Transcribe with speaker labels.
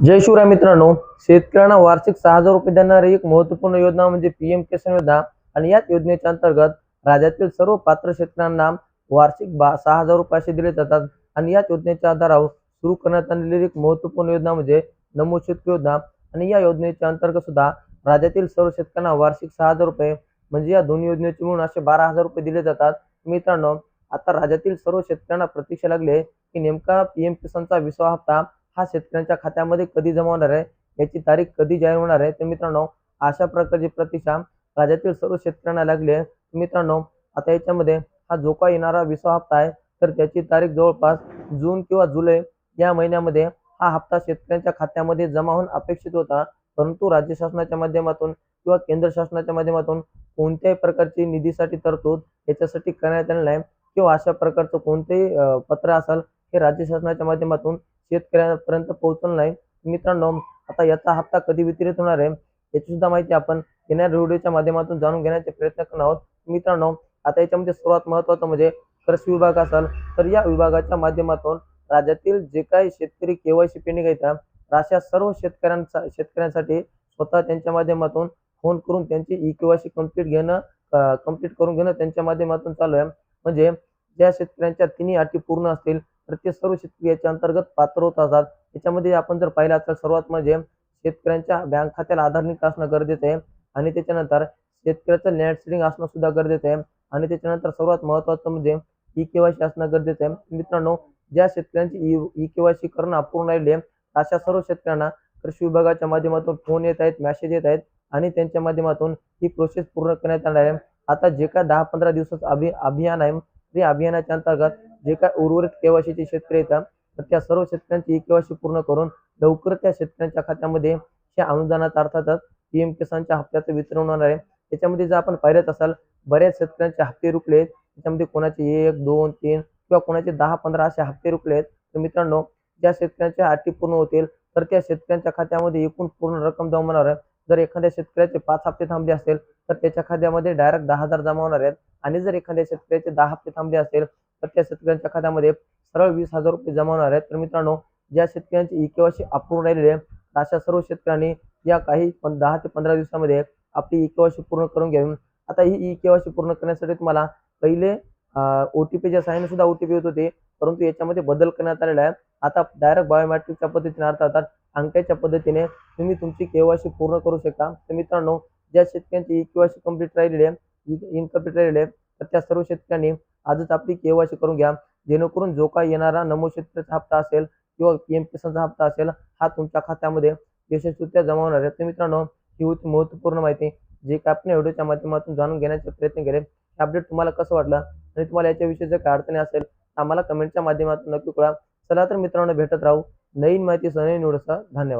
Speaker 1: जय शिवराय मित्रांनो शेतकऱ्यांना वार्षिक सहा हजार रुपये देणारी एक महत्त्वपूर्ण योजना म्हणजे पीएम किसान योजना. आणि याच योजनेच्या अंतर्गत राज्यातील सर्व पात्र शेतकऱ्यांना वार्षिक बा सहा हजार रुपये असे दिले जातात. आणि याच योजनेच्या आधारावर सुरू करण्यात आलेली एक महत्त्वपूर्ण योजना म्हणजे नमो शेतकरी योजना. आणि या योजनेच्या अंतर्गत सुद्धा राज्यातील सर्व शेतकऱ्यांना वार्षिक सहा हजार रुपये म्हणजे या दोन्ही योजनेचे मिळून असे बारा हजार रुपये दिले जातात. मित्रांनो आता राज्यातील सर्व शेतकऱ्यांना प्रतीक्षा लागले की नेमका पीएम किसानचा विसावा हप्ता हा शेतकऱ्यांच्या खात्यामध्ये कधी जमा होणार आहे याची तारीख कधी जाहीर होणार आहे तर मित्रांनो अशा प्रकारची प्रतीक्षा राज्यातील सर्व शेतकऱ्यांना लागली आहे मित्रांनो आता याच्यामध्ये हा जो का येणारा विसावा हप्ता आहे तर त्याची तारीख जवळपास जून किंवा जुलै या महिन्यामध्ये हा हप्ता शेतकऱ्यांच्या खात्यामध्ये जमा होऊन अपेक्षित होता. परंतु राज्य शासनाच्या माध्यमातून किंवा केंद्र शासनाच्या माध्यमातून कोणत्याही प्रकारची निधीसाठी तरतूद याच्यासाठी करण्यात आलेला आहे किंवा अशा प्रकारचं कोणतेही पत्र असेल हे राज्य शासनाच्या माध्यमातून शेतकऱ्यांपर्यंत पोहोचलं नाही. मित्रांनो आता याचा हप्ता कधी वितरित होणार आहे याची सुद्धा माहिती आपण येणाऱ्या व्हिडिओच्या माध्यमातून जाणून घेण्याचे प्रयत्न करणार आहोत. मित्रांनो आता याच्यामध्ये सर्वात महत्त्वाचं म्हणजे कृषी विभाग असाल तर या विभागाच्या माध्यमातून राज्यातील जे काही शेतकरी केवायसी पेंडिंग आहेत अशा सर्व शेतकऱ्यांचा शेतकऱ्यांसाठी स्वतः त्यांच्या माध्यमातून फोन करून त्यांची ई केवायसी कंप्लीट घेणं कंप्लीट करून घेणं त्यांच्या माध्यमातून चालू आहे. म्हणजे ज्या शेतकऱ्यांच्या तिन्ही अटी पूर्ण असतील तर ते सर्व शेतकरी याच्या अंतर्गत पात्र होत असतात. याच्यामध्ये आपण जर पाहिलं तर सर्वात म्हणजे शेतकऱ्यांच्या बँक खात्याला आधार लिंक असणं गरजेचं आहे. आणि त्याच्यानंतर शेतकऱ्याचं नेट सेटिंग असणं सुद्धा गरजेचं आहे. आणि त्याच्यानंतर सर्वात महत्त्वाचं म्हणजे ई केवायसी असणं गरजेचं आहे. मित्रांनो ज्या शेतकऱ्यांची ई ई केवायसी करणं अपूर्ण राहिले अशा सर्व शेतकऱ्यांना कृषी विभागाच्या माध्यमातून फोन येत आहेत मेसेज येत आहेत आणि त्यांच्या माध्यमातून ही प्रोसेस पूर्ण करण्यात येणार आहे. आता जे काय दहा पंधरा दिवसाचं अभि अभियान आहे ते अभियानाच्या अंतर्गत जे काय उर्वरित केवाशीचे शेतकरी येतात तर त्या सर्व शेतकऱ्यांची केवाशी पूर्ण करून लवकर त्या शेतकऱ्यांच्या खात्यामध्ये त्या अनुदानात अर्थातच पीएम किसानच्या हप्त्याचं वितरण होणार आहे. त्याच्यामध्ये जर आपण पाहिलंच असाल बऱ्याच शेतकऱ्यांचे हप्ते रुपले त्याच्यामध्ये कोणाचे एक दोन तीन किंवा कोणाचे दहा पंधरा असे हप्ते रुपले आहेत. तर मित्रांनो ज्या शेतकऱ्यांच्या अटी पूर्ण होतील तर त्या शेतकऱ्यांच्या खात्यामध्ये एकूण पूर्ण रक्कम जमा होणार आहे. जर एखाद्या शेतकऱ्याचे पाच हप्ते थांबले असेल तर त्याच्या खात्यामध्ये डायरेक्ट दहा हजार जमा होणार आहेत. आणि जर एखाद्या शेतकऱ्याचे दहा हप्ते थांबले असेल त्या शेतकऱ्यांच्या खात्यामध्ये सरळ वीस हजार रुपये जमा होणार आहेत. तर मित्रांनो ज्या शेतकऱ्यांची ई केवायसी अपूर्ण राहिलेली आहे अशा सर्व शेतकऱ्यांनी या काही पण दहा ते पंधरा दिवसामध्ये आपली ई केवायसी पूर्ण करून घ्यावी. आता ही ई केवायसी पूर्ण करण्यासाठी तुम्हाला पहिले ओ टी पीच्या साहाय्याने सुद्धा ओ टी पी होत होते परंतु याच्यामध्ये बदल करण्यात आलेला आहे. आता डायरेक्ट बायोमॅट्रिकच्या पद्धतीने अर्थात अंगठ्याच्या पद्धतीने तुम्ही तुमची केवायसी पूर्ण करू शकता. तर मित्रांनो ज्या शेतकऱ्यांची ई केवायसी कंप्लीट राहिलेली आहे इनकम्प्लीट राहिलेली आहे तर त्या सर्व शेतकऱ्यांनी आजच आपली केवायसी करून घ्या. जेणेकरून जो काय येणारा नमो हप्ता असेल किंवा पी एम किसानचा हप्ता असेल हा तुमच्या खात्यामध्ये यशस्वीरित्या जमा होणार आहे. तर मित्रांनो ही होती महत्त्वपूर्ण माहिती. जे काय आपण व्हिडिओच्या माध्यमातून जाणून घेण्याचे प्रयत्न केले हे अपडेट तुम्हाला कसं वाटलं आणि तुम्हाला याच्याविषयी जर काय अडचणी असेल तर आम्हाला कमेंटच्या माध्यमातून नक्की कळा चला तर मित्रांनो भेटत राहू. नवीन माहिती नवीन व्हिडिओसह धन्यवाद.